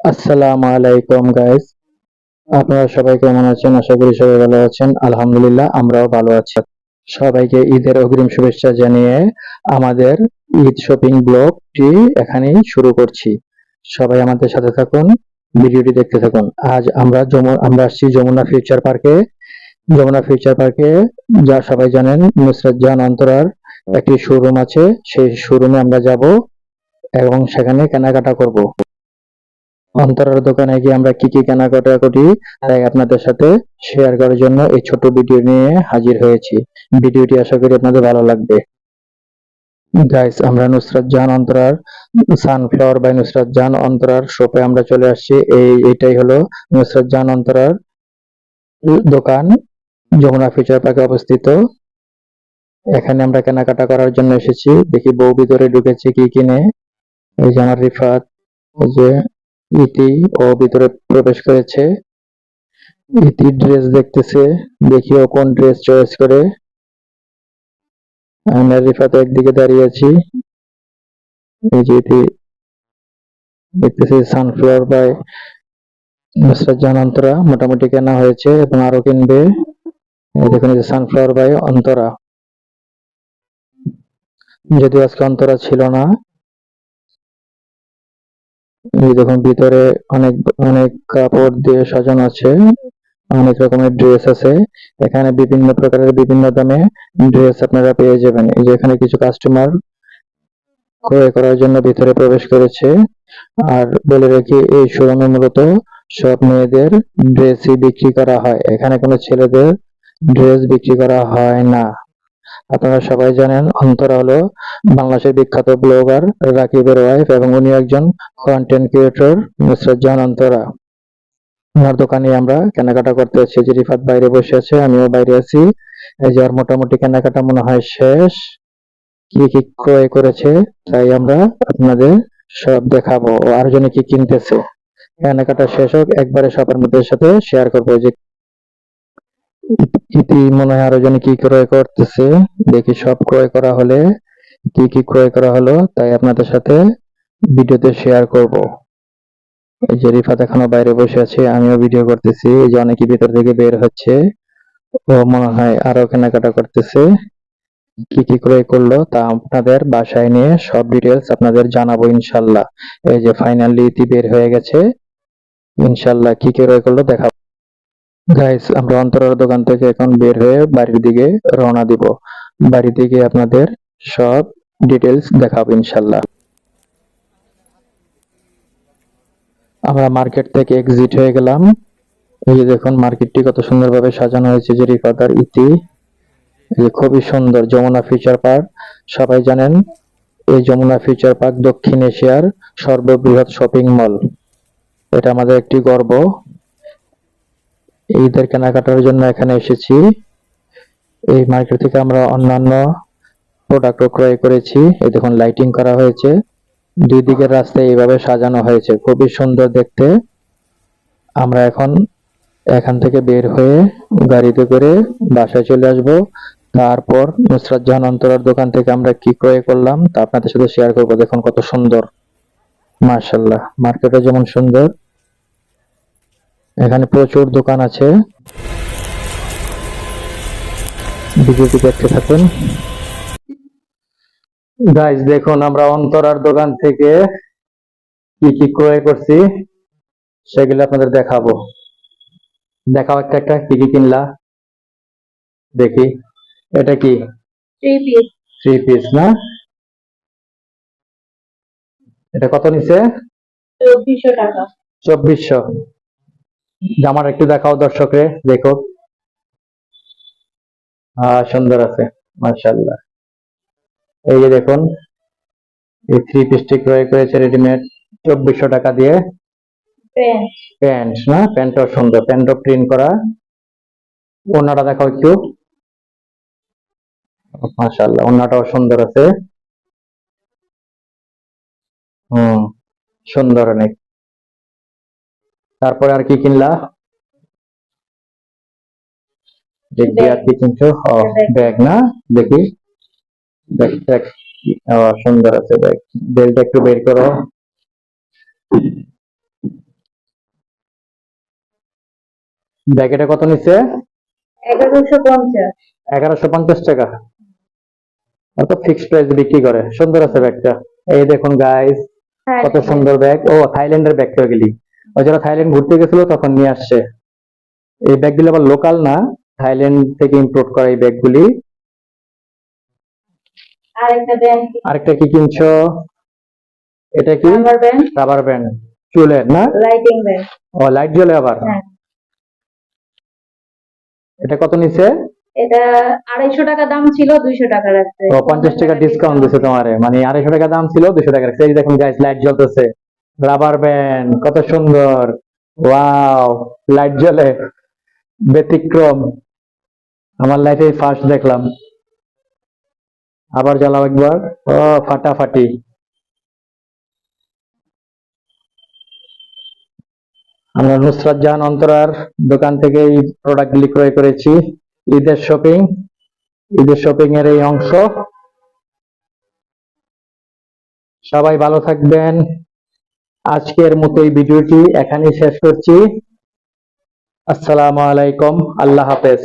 আসসালামু আলাইকুম গাইস আপনারা সবাই কেমন আছেন? আশা করি সবাই ভালো আছেন। আলহামদুলিল্লাহ, আমরাও ভালো আছি। সবাইকে ঈদের অগ্রিম শুভেচ্ছা জানিয়ে আমাদের ঈদ শপিং ব্লগটি এখানেই শুরু করছি। সবাই আমাদের সাথে থাকুন, ভিডিওটি দেখতে থাকুন। আজ আমরা আমরা আসছি যমুনা ফিউচার পার্কে। যমুনা ফিউচার পার্কে, যা সবাই জানেন, নুসরাত জাহান অন্তরার একটি শোরুম আছে। সেই শোরুমে আমরা যাব এবং সেখানে কেনাকাটা করব। অন্তরার দোকানে গিয়ে আমরা কি কি কেনাকাটা করি, তাই আপনাদের সাথে শেয়ার করার জন্য এই ছোট ভিডিও নিয়ে হাজির হয়েছি। ভিডিওটি আশা করি আপনাদের ভালো লাগবে। গাইস আমরা নুসরাত জাহান অন্তরার সানফ্লাওয়ার বাই নুসরাত জাহান অন্তরার শপে আমরা চলে আসছি। এই, এটাই হলো নুসরাত জাহান অন্তরার দোকান, যমুনা ফিউচার পার্কে অবস্থিত। এখানে আমরা কেনাকাটা করার জন্য এসেছি। দেখি বউ ভিতরে ঢুকেছে কি কিনে। এই যে আমার রিফাত, এই যে ইতি ও ভিতরে প্রবেশ করেছে। ইতি ড্রেস দেখতেছে দেখি ও কোন ড্রেস চয়েস করে। আমি রিফাত একদিকে দাঁড়িয়ে আছি। এই যে ইতি দেখতেছি সানফ্লাওয়ার বাই নুসরাত অন্তরা মোটামুটি কেনা হয়েছে এবং আরও কিনবে। দেখুন সানফ্লাওয়ার বাই অন্তরা। যদিও আজকে অন্তরা ছিল না দেখুন, ভিতরে অনেক অনেক কাপড় দিয়ে সাজানো আছে। অনেক রকমের ড্রেস আছে। এখানে বিভিন্ন প্রকারের বিভিন্ন দামে ড্রেস আপনারা পেয়ে যাবেন। এই যে এখানে কিছু কাস্টমার ক্রয় করার জন্য ভিতরে প্রবেশ করেছে। আর বলে রাখি, এই শোরুমে মূলত সব মেয়েদের ড্রেসই বিক্রি করা হয়। এখানে কোনো ছেলেদের ড্রেস বিক্রি করা হয় না। আপনারা সবাই জানেন, অন্তরা হলো বাংলাদেশের বিখ্যাত ব্লগার রাকিবের ওয়াইফ এবং উনি একজন কন্টেন্ট ক্রিয়েটর নুসরাত জাহান অন্তরা। ওনার দোকানে আমরা কেনাকাটা করতে যাচ্ছি যে রিফাত বাইরে বসে আছে, আমিও বাইরে আছি। এই যে আর মোটামুটি কেনাকাটা মনে হয় শেষ। কি কি ক্রয় করেছে, তাই আমরা আপনাদের সব দেখাবো। আর জনে কি কিনতেছে? কেনাকাটা শেষ হোক, একবারে সবার মধ্যে সাথে শেয়ার করব। যে ইতি মনে হয় আরও জনে কি ক্রয় করতেছে, দেখি সব ক্রয় করা হলে, কি কি ক্রয় করা হলো, তাই আপনাদের সাথে ভিডিওতে শেয়ার করব। এই যে রিফাত এখনও বাইরে বসে আছে, আমিও ভিডিও করতেছি, এই যে অনেকে ভিতর থেকে বের হচ্ছে। ও মনে হয় আরও কেনাকাটা করতেছে। কি কি ক্রয় করল তা আপনাদের বাসায় নিয়ে সব ডিটেলস আপনাদের জানাব ইনশাল্লাহ। এই যে ফাইনালি ইতি বের হয়ে গেছে, ইনশাল্লাহ কি কি ক্রয় করল দেখাবো। গাইস আমরা অন্তরার দোকান থেকে এখন বের হয়ে বাড়ির দিকে রওনা দিব। বাড়ি থেকে আপনাদের সব ডিটেলস দেখাবো ইনশাল্লাহ আমরা মার্কেট থেকে এক্সিট হয়ে গেলাম। এই যে দেখুন মার্কেটটি কত সুন্দরভাবে সাজানো হয়েছে যে রিফাদার ইতি। খুবই সুন্দর যমুনা ফিউচার পার্ক সবাই জানেন, এই যমুনা ফিউচার পার্ক দক্ষিণ এশিয়ার সর্ববৃহৎ শপিং মল এটা আমাদের একটি গর্ব। ঈদের কেনাকাটার জন্য এখানে এসেছি। এই মার্কেট থেকে আমরা অন্যান্য প্রোডাক্টও ক্রয় করেছি। এই দেখুন লাইটিং করা হয়েছে। দুই দিকের রাস্তায় এইভাবে সাজানো হয়েছে। খুবই সুন্দর দেখতে। আমরা এখন এখান থেকে বের হয়ে গাড়িতে করে বাসায় চলে আসব। তারপর নুসরাত জাহান অন্তরার দোকান থেকে আমরা কি ক্রয় করলাম তা আপনাদের সাথে শেয়ার করব। দেখুন কত সুন্দর। মার্শাল্লাহ মার্কেটে যেমন সুন্দর। এখানে প্রচুর দোকান আছে। ভিডিওটি দেখতে থাকুন। গাইজ দেখুন আমরা অন্তরার দোকান থেকে কি কি ক্রয় করছি সেগুলো আপনাদের দেখাবো। দেখাও একটা একটা কি কি কিনলা? দেখি। এটা কি? থ্রি পিস থ্রি পিস না? এটা কত নিছে? চব্বিশশো টাকা। চব্বিশশো। জামার একটু দেখাও দর্শকরে দেখো। সুন্দর আছে মার্শাল্লাহ এই যে দেখুন এই থ্রি পিসটি ক্রয় করেছে রেডিমেড চব্বিশশো টাকা দিয়ে। প্যান্ট না? প্যান্টও সুন্দর। প্যান্টও প্রিন্ট করা। ওনাটা দেখাও একটু। মাশাআল্লাহ ওনাটাও সুন্দর আছে। হুম সুন্দর অনেক। তারপরে আর কি কিনলা? দেখি আর কি কিনছো? ব্যাগ না দেখি। ব্যাগ ট্যাগ সুন্দর আছে ব্যাগ বেলটা একটু বের করো। ব্যাগেটা কত নিচ্ছে? এগারোশো পঞ্চাশ। টাকা। অত ফিক্সড প্রাইস বিক্রি করে। সুন্দর আছে ব্যাগটা। এই দেখুন গাইস হ্যাঁ কত সুন্দর ব্যাগ। ও থাইল্যান্ডের ব্যাগ তো গেলি। ও যারা থাইল্যান্ড ঘুরতে গেছিল তখন নিয়ে আসছে। এই ব্যাগগুলি আবার লোকাল না থাইল্যান্ড থেকে ইম্পোর্ট করা এই ব্যাগগুলি। আর আরেকটা কি কিনছো? এটা কি? রাবার ব্যান্ড চুলের না? লাইটিং ও লাইট জ্বলে আবার? হ্যাঁ। এটা কত নিছে? এটা আড়াইশো টাকা দাম ছিল দুইশো টাকা রাখছে ও পঞ্চাশ টাকা ডিসকাউন্ট দিছে তোমারে। মানে আড়াইশো টাকা দাম ছিল দুশো টাকা রাখছে দেখুন গাইস লাইট জ্বলতেছে। রাবার ব্যান্ড, কত সুন্দর। ওয়াও, লাইট জ্বলে, ব্যতিক্রম। আমার লাইফে ফার্স্ট দেখলাম। আবার জ্বালাও একবার। ও, ফাটাফাটি। আমরা নুসরাত জাহান অন্তরার দোকান থেকে এই প্রোডাক্ট গুলি ক্রয় করেছি। ঈদের শপিং ঈদের শপিং এর এই অংশ। সবাই ভালো থাকবেন। আজকের মতো এই ভিডিওটি এখানেই শেষ করছি। আসসালামু আলাইকুম। আল্লাহ হাফেজ।